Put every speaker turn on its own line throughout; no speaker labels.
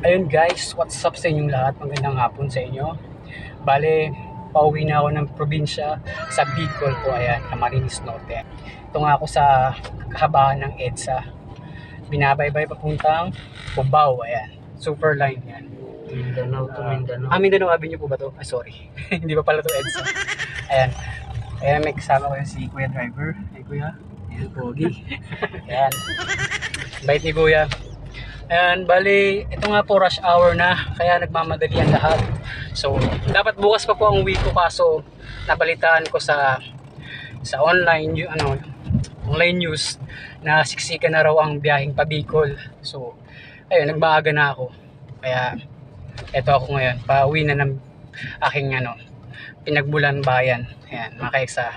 Ayun guys, what's up sa inyong lahat? Magandang hapon sa inyo. Bale, pauwi na ako ng probinsya sa Bicol po, ayan, Camarines Norte. Ito nga ako sa kahabaan ng EDSA. Binabaybay papuntang Cubao, ayan. Super line yan.
Mindanao to Mindanao.
Ah, Mindanao Avenue po ba to? Ah, sorry. Hindi pa pala to EDSA. Ayan. Ayan, may kasama ko yung si Kuya Driver. Ay, Kuya. Ayan, Pogi. Ayan. Bait ni Kuya. Ayan, bali, ito nga po rush hour na, kaya nagmamadali ang lahat. So, dapat bukas pa po ang uwi ko kaso nabalitaan ko sa sa online yung ano online news na siksika na raw ang biyaheng pa Bicol. So, ayun, nagmaaga na ako. Kaya eto ako ngayon, pauwi na ng aking ano, pinagbulan bayan. Ayan, mga kaeksa.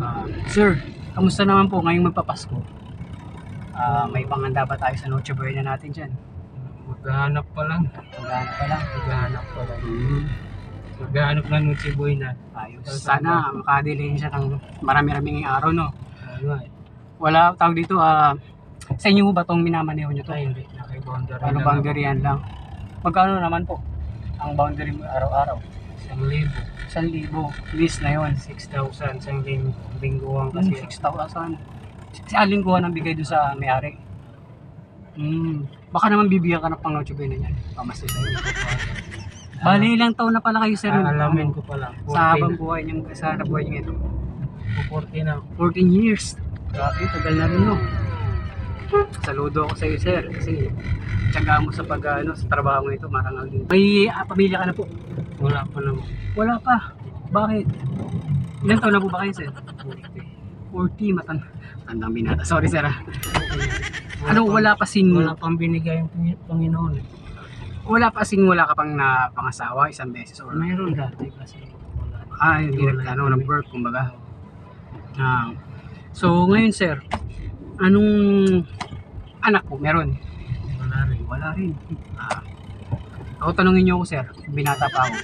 Ah, sir, kamusta naman po ngayong magpapasko? Ah, may panganda ba tayo sa Noche Buena natin dyan?
Maghahanap pa lang.
Maghanap pa lang.
Maghahanap pa lang.
Hmm.
Maghahanap lang ng Cebuy na.
Ayos. Sana makadelay siya ng marami-raming araw, no?
Ano eh.
Wala, tawag dito, ah, sa inyo ba itong minamaneho nyo to?
Ay, hindi. Naki-boundary
Ano
lang
boundary yan lang? Magkano naman po ang boundary mo araw-araw?
Isang libo.
1,000. List na yun.
6,000 sa ling lingguhan
Kasi
kasi.
6,000. Si Aling kuha ng bigay doon sa may-ari. Hmm. Baka naman bibigyan ka ng pang Noche Buena niyan. Pamasin tayo. Bali, ilang taon na pala kayo, sir?
Aalamin ko pa lang.
Sa habang buhay niyo, sa habang buhay niyo ito.
40 na.
14 years. Grabe, tagal na rin, no? Saludo ako sa iyo, sir. Kasi tiyaga mo sa pag, ano, sa trabaho mo ito, marangal din. May ah, pamilya ka na po?
Wala pa naman.
Wala pa. Bakit? Ilang taon na po ba kayo, sir? 40, matan matandang binata. Sorry, sir. ah. Ano, wala pa sing,
Wala pang binigay yung Pangin- Panginoon. eh.
wala pa sing wala ka pang na pangasawa isang beses or
Mayroon dati kasi. Wala.
ah, hindi nag, ano, nag-work, kumbaga. Ah, so, ngayon, sir, anong anak po meron?
Wala rin.
Wala rin. Ah, ako tanongin niyo ako, sir, binata pa ako.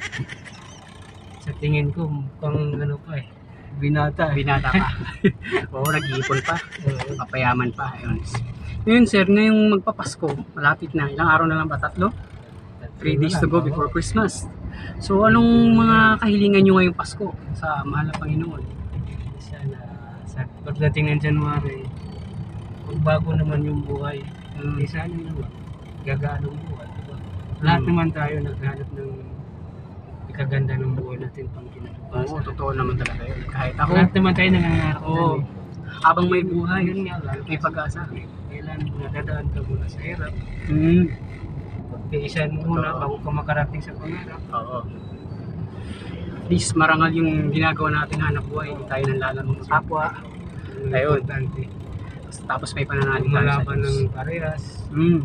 Sa tingin ko, pang ano pa eh. Binata.
Binata pa. Oo, nag-iipon pa. Papayaman pa. Ayun. Ngayon, sir, ngayong magpapasko, malapit na. Ilang araw na lang ba? Tatlo? Three days to go before Christmas. So, anong mga kahilingan nyo ngayong Pasko sa mahal na Panginoon?
Sana sa pagdating ng January, magbago naman yung buhay.
Hmm.
Hindi sana naman. Gagaan ang buhay. Diba? Lahat
Hmm.
naman tayo naghanap ng ikaganda ng buhay natin pang
Oo,
kinabukasan.
totoo naman talaga yun. Kahit ako,
Lahat naman tayo nangangarap
Oo.
oh.
habang may buhay,
Yun nga lang.
may pag-asa.
Kailan nadadaan ka muna sa hirap.
Hmm.
Pagtiisan mo muna bago ka makarating sa pangarap.
Oo. At least marangal yung ginagawa natin hanap buhay. Hindi tayo nanlalamang sa kapwa. Ayun. Tapos may pananalig tayo sa Diyos.
ng parehas.
Hmm.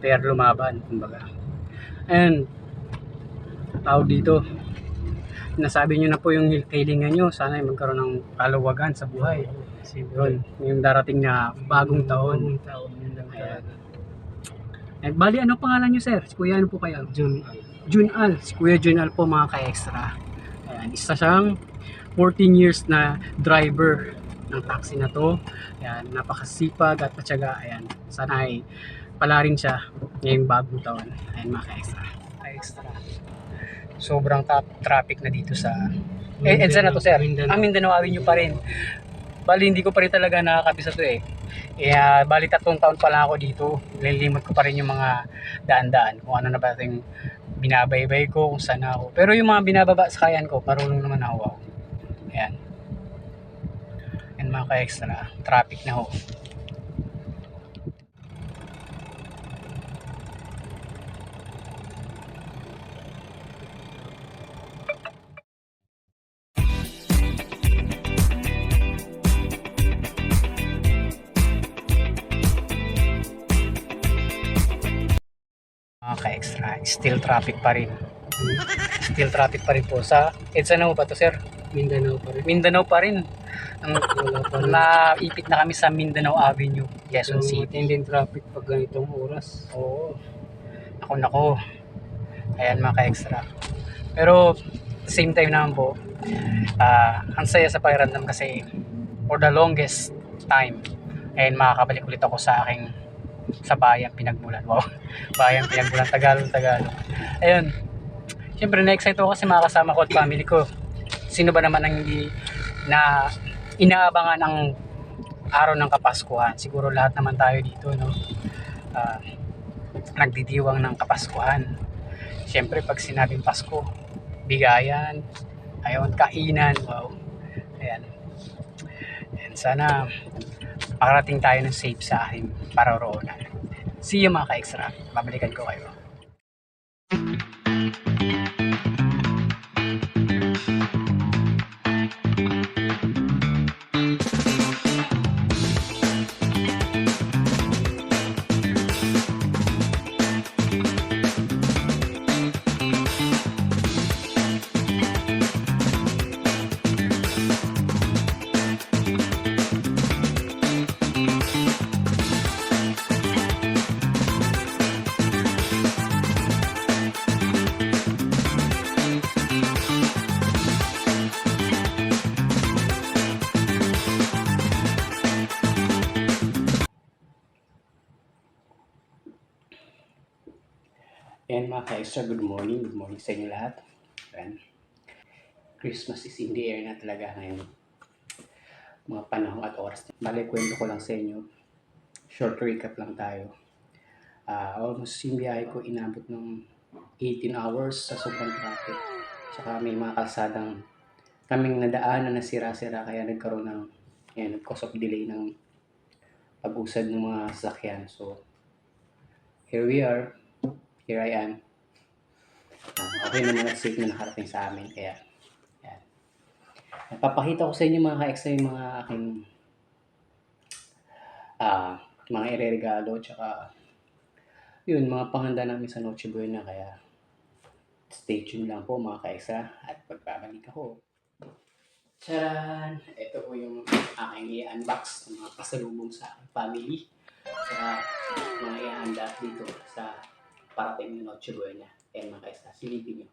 Pero lumaban, kumbaga. And, tawag dito, nasabi nyo na po yung kailingan nyo, sana ay magkaroon ng kaluwagan sa buhay. Yun, yung darating na bagong taon. Ayan. At bali, ano pangalan nyo, sir? Si Kuya, ano po kayo?
June.
Junal. Si Kuya Junal po, mga ka-extra. Ayan, isa siyang 14 years na driver ng taxi na to. Ayan, napakasipag at patyaga. Ayan, sana ay pala rin siya ngayong bagong taon. Ayan, mga ka-extra. Ka-extra. Sobrang top traffic na dito sa... Eh, EDSA na to, sir.
Mindanao.
Ah, Mindanao Avenue pa rin. Bali, hindi ko pa rin talaga nakakabisa to eh. Kaya, bali, tatlong taon pa lang ako dito. Lilimot ko pa rin yung mga daan-daan. Kung ano na ba yung binabaybay ko, kung saan ako. Pero yung mga binababa sa kayan ko, marunong naman ako. Ayan. Yan mga ka-extra. Traffic na ho. Still traffic pa rin. Still traffic pa rin po. Sa EDSA na ba to, sir?
Mindanao pa rin.
Mindanao pa rin. Ang naipit na kami sa Mindanao Avenue, Quezon
So,
City.
matinding traffic pag ganitong oras.
Oo. Ako nako. Ayan mga ka-extra. Pero same time naman po, ah ang saya sa pakiramdam kasi for the longest time, ayun makakabalik ulit ako sa aking sa Bayang Pinagmulan. Wow. Bayang Pinagmulan, Tagalog, Tagalog. Ayun. Siyempre, na-excite ako kasi makakasama ko at family ko. Sino ba naman ang hindi na inaabangan ang araw ng Kapaskuhan? Siguro lahat naman tayo dito, no? Ah, nagdidiwang ng Kapaskuhan. Siyempre, pag sinabing Pasko, bigayan, ayun, kainan, wow. Ayan. Ayan, sana makarating tayo ng safe sa aking paroroonan. See you mga ka-extra. Babalikan ko kayo. Ayan mga ka-extra, good morning. Good morning sa inyo lahat. Ayan. Christmas is in the air na talaga ngayon. Mga panahon at oras. Bale, kwento ko lang sa inyo. Short recap lang tayo. Ah, almost yung biyahe ko inabot ng 18 hours sa sobrang traffic. Tsaka may mga kalsadang kaming nadaanan na sira-sira kaya nagkaroon ng yan, cause of delay ng pag-usad ng mga sasakyan. So, here we are here I am. Ah, okay naman at safe na nakarating sa amin. Kaya, yan. Napapakita ko sa inyo mga ka-extra yung mga aking ah, mga ireregalo. Tsaka, yun, mga panganda namin sa Noche Buena. Kaya, stay tuned lang po mga ka-extra. At pagbabalik ako. Charan! Ito po yung aking i-unbox ng mga pasalubong sa aking family. Tsaka, mga ihanda dito sa parating ng Noche Buena. Ayan mga silipin nyo.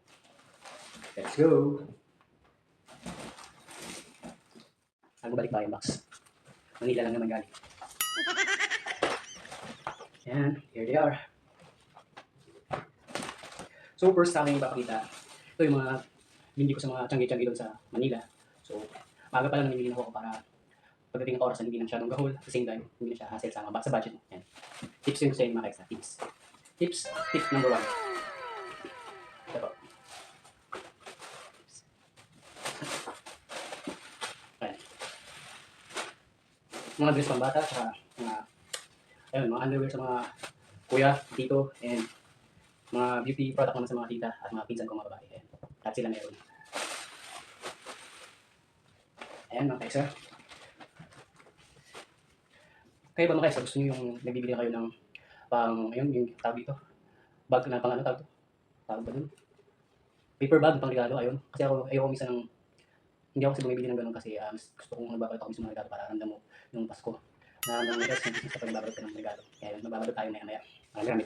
Let's go! Ako balik ba yung box? Manila lang naman galing. Ayan, here they are. So first sa akin ipapakita, ito yung mga bindi ko sa mga tiyanggi-tiyanggi doon sa Manila. So, maaga pa lang namimili na ako para pagdating ng oras hindi na masyadong gahol, at the same time, hindi na siya hassle sa, mga- sa budget mo. Yan. Tips yun sa inyo mga kaisa, tips. Tips, tip number one. Ito po. Ayan. Mga dress pang bata, saka mga, ayun, mga underwear sa mga kuya, tito, and mga beauty product naman sa mga tita at mga pinsan ko mga babae. Ayan. At sila meron. Ayan mga kaisa. Kayo ba mga kaisa, gusto nyo yung nagbibili na kayo ng pang, ayun, yung tawag dito, bag na pang ano tawag to? Tawag ba dun? Paper bag pang regalo, ayun. Kasi ako, ayoko minsan ng, hindi ako kasi bumibili ng ganun kasi mas gusto kong nagbabalot ako minsan ng regalo para ramdam mo yung Pasko. Naramdam mo yung business sa pagbabalot ng regalo. Kaya yun, magbabalot tayo na yan. Marami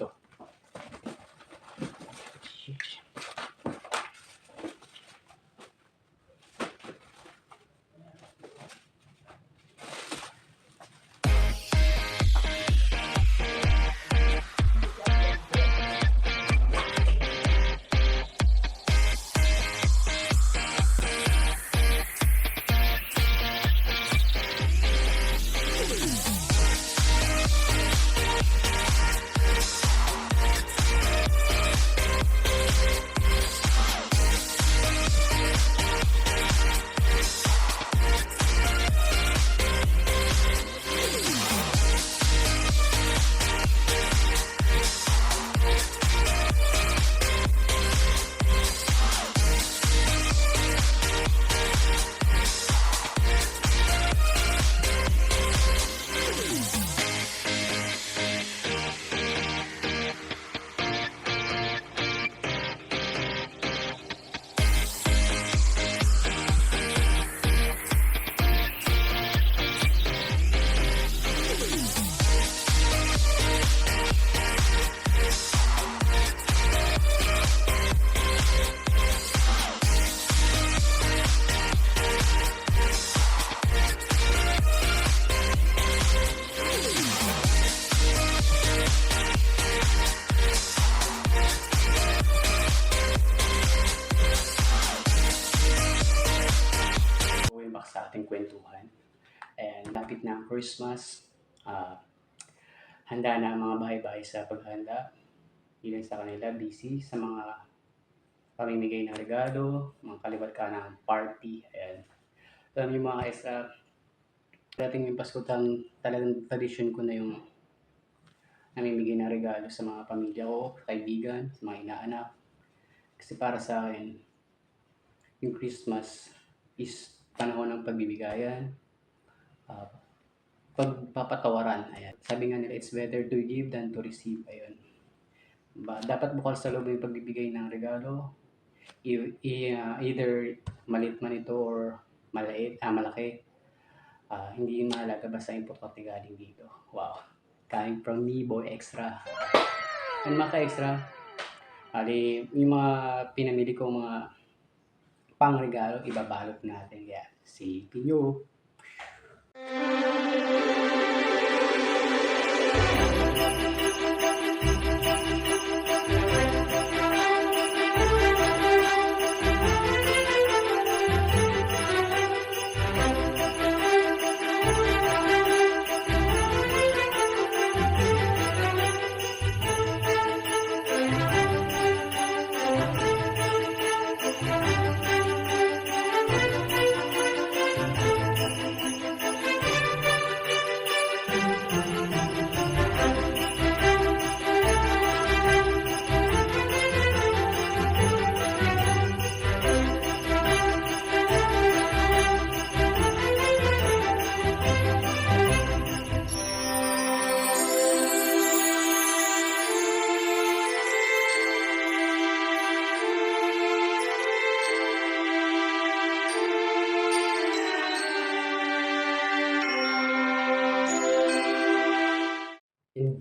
rami ito.
ating kwentuhan. And lapit na ang Christmas. Ah, handa na ang mga bahay-bahay sa paghanda. Ilan sa kanila busy sa mga pamimigay ng regalo, mga kalibat ka ng party. Ayan. Alam niyo mga kaisa, dating yung Pasko tang talagang tradition ko na yung namimigay ng regalo sa mga pamilya ko, kaibigan, sa mga inaanak. Kasi para sa akin, yung Christmas is panahon ng pagbibigayan, uh, pagpapatawaran. Ayan. Sabi nga nila, it's better to give than to receive. Ayun. Ba, dapat bukal sa loob yung pagbibigay ng regalo. I, i- uh, either maliit man ito or maliit, ah, malaki. Ah, hindi yung mahalaga basta importante galing dito. Wow. Coming from me, boy extra. Ano mga ka-extra? Ali, yung mga pinamili ko mga pang regalo, ibabalot natin. Kaya, silipin nyo.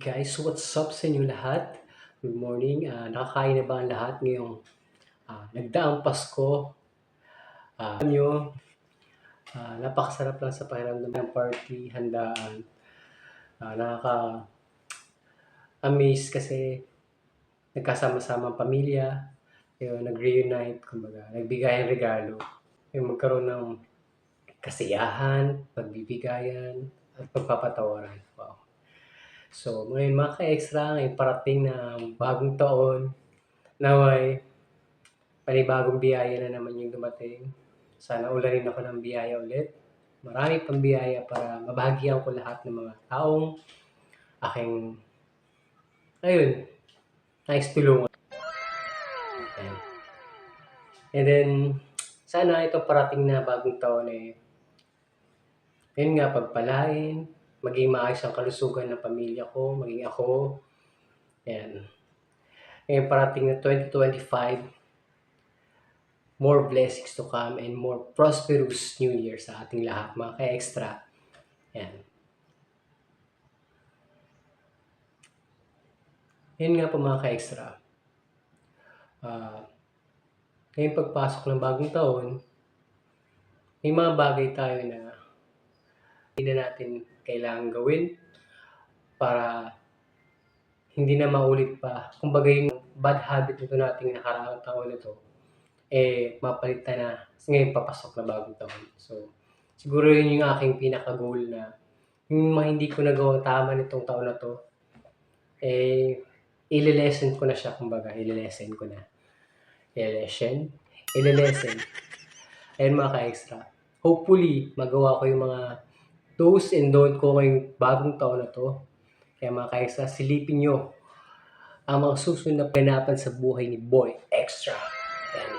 Guys, what's up sa inyo lahat? Good morning. Ah, nakakain na ba ang lahat ngayong ah, nagdaang Pasko? Ah, alam nyo, ah, napakasarap lang sa pakiramdam ng party, handaan. Ah, nakaka amaze kasi nagkasama-sama ang pamilya, yun, nag-reunite, kumbaga, nagbigay ng regalo, yung magkaroon ng kasiyahan, pagbibigayan, at pagpapatawaran. Wow. So, ngayon mga ka-extra, ngayon parating na bagong taon, naway, panibagong biyaya na naman yung dumating. Sana ularin ako ng biyaya ulit. Marami pang biyaya para mabahagian ko lahat ng mga taong aking, ayun, nais tulungan. Ayan. And then, sana ito parating na bagong taon eh, yun nga, pagpalain, maging maayos ang kalusugan ng pamilya ko, maging ako. Ayan. Ngayon parating na 2025, more blessings to come and more prosperous New Year sa ating lahat, mga ka-extra. Ayan. Yun nga po mga ka-extra. Ah, ngayong pagpasok ng bagong taon, may mga bagay tayo na hindi na natin kailangan gawin para hindi na maulit pa. Kumbaga yung bad habit nito nating nakaraang taon na to, eh, mapalitan na ngayon papasok na bagong taon. So, siguro yun yung aking pinaka-goal na yung mga hindi ko nagawang tama nitong taon na to, eh, ililesen ko na siya, kumbaga, ililesen ko na. Ililesen? Ililesen. Ayun mga ka-extra. Hopefully, magawa ko yung mga do's and don't ko ngayong bagong taon na to. Kaya mga ka-extra, silipin nyo ang mga susunod na panapan sa buhay ni Boy Extra. Yan.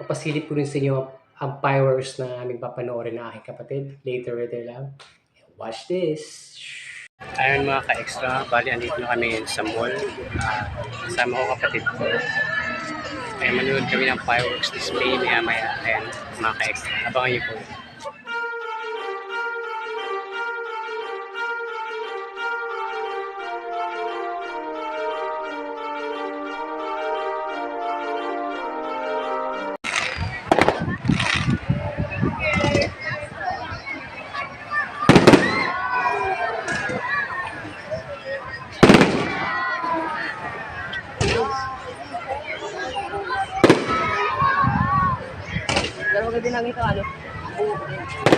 Papasilip ko rin sa inyo ang fireworks na aming papanoorin na aking kapatid. Later, later lang. Watch this. Ayun mga ka-extra, bali andito na kami sa mall. Uh, kasama ko kapatid ko. Kaya manood kami ng fireworks display maya maya. Ayan, mga ka-extra. Abangan niyo po.
Pero maganda din